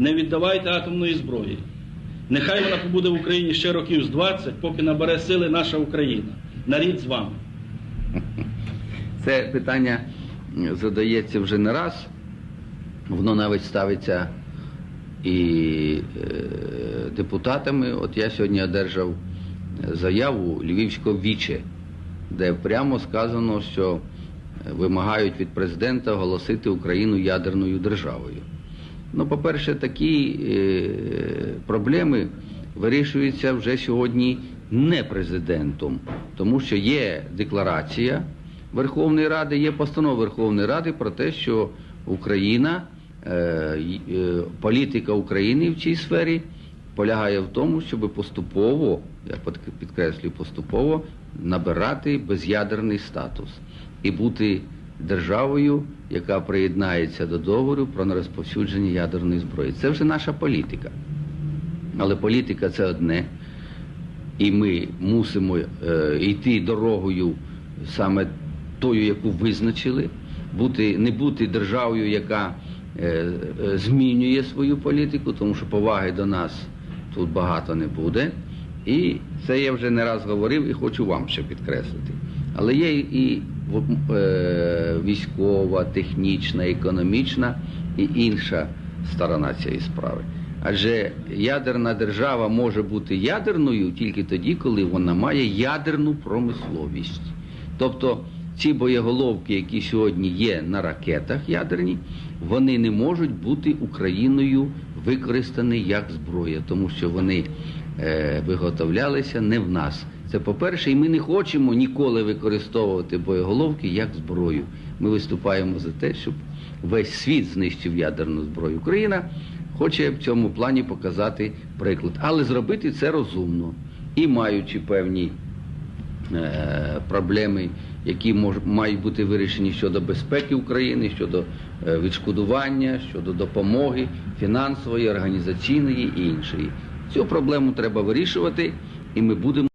не віддавайте атомної зброї. Нехай вона побуде в Україні ще років з 20, поки набере сили наша Україна. Нарід з вами. Це питання задається вже не раз. Воно навіть ставиться і е, депутатами. От я сьогодні одержав заяву Львівського віче, де прямо сказано, що вимагають від президента оголосити Україну ядерною державою. Ну, по-перше, такі е, проблеми вирішуються вже сьогодні не президентом, тому що є декларація Верховної Ради, є постанова Верховної Ради про те, що Україна, е, е, політика України в цій сфері полягає в тому, щоб поступово, я під- підкреслюю, поступово набирати без'ядерний статус і бути державою, яка приєднається до договору про нерозповсюдження ядерної зброї. Це вже наша політика. Але політика це одне, і ми мусимо е, йти дорогою саме тою, яку визначили, бути, не бути державою, яка е, е, змінює свою політику, тому що поваги до нас тут багато не буде. І це я вже не раз говорив і хочу вам ще підкреслити. Але є і військова, технічна, економічна і інша сторона цієї справи. Адже ядерна держава може бути ядерною тільки тоді, коли вона має ядерну промисловість. Тобто ці боєголовки, які сьогодні є на ракетах ядерні, вони не можуть бути Україною використані як зброя, тому що вони е, виготовлялися не в нас. Це по-перше, і ми не хочемо ніколи використовувати боєголовки як зброю. Ми виступаємо за те, щоб весь світ знищив ядерну зброю. Україна хоче в цьому плані показати приклад, але зробити це розумно і маючи певні е, проблеми, які мож, мають бути вирішені щодо безпеки України, щодо е, відшкодування, щодо допомоги фінансової, організаційної і іншої. Цю проблему треба вирішувати, і ми будемо.